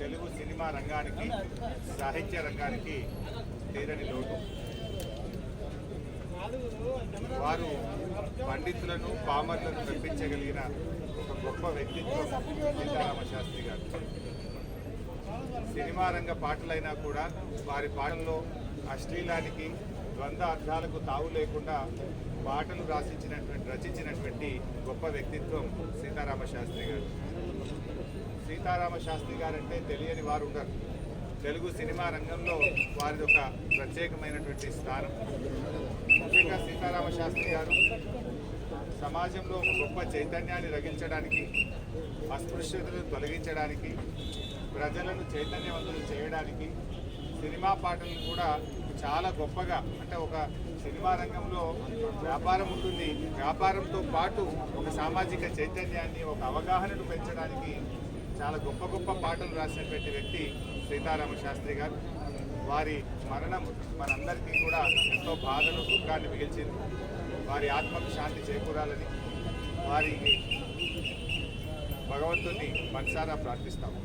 Telugu cinema రంగానికి సాహిత్య రంగానికి తీరని లోటు. వారు పండితులను పామర్లను మెప్పించగలిగిన ఒక గొప్ప వ్యక్తిత్వం సీతారామ శాస్త్రి గారు. సినిమా రంగ పాటలైనా కూడా వారి పాటల్లో అశ్లీలానికి ద్వంద్వ అర్థాలకు తావు లేకుండా పాటలు రాసించినటువంటి రచించినటువంటి గొప్ప వ్యక్తిత్వం సీతారామ శాస్త్రి గారు. సీతారామ శాస్త్రి గారంటే తెలియని వారు ఉండరు. తెలుగు సినిమా రంగంలో వారిది ఒక ప్రత్యేకమైనటువంటి స్థానం. ముఖ్యంగా సీతారామ శాస్త్రి గారు సమాజంలో ఒక గొప్ప చైతన్యాన్ని రగించడానికి అస్పృశ్యతను తొలగించడానికి ప్రజలను చైతన్యవంతులు చేయడానికి సినిమా పాటలను కూడా చాలా గొప్పగా అంటే ఒక సినిమా రంగంలో వ్యాపారం ఉంటుంది. వ్యాపారంతో పాటు ఒక సామాజిక చైతన్యాన్ని ఒక అవగాహనను పెంచడానికి చాలా గొప్ప గొప్ప పాటలు రాసినటువంటి వ్యక్తి సీతారామ శాస్త్రి గారు. వారి మరణం మనందరికీ కూడా ఎంతో బాధను దుఃఖాన్ని మిగిల్చింది. వారి ఆత్మకు శాంతి చేకూరాలని వారికి భగవంతుని మనసారా ప్రార్థిస్తాము.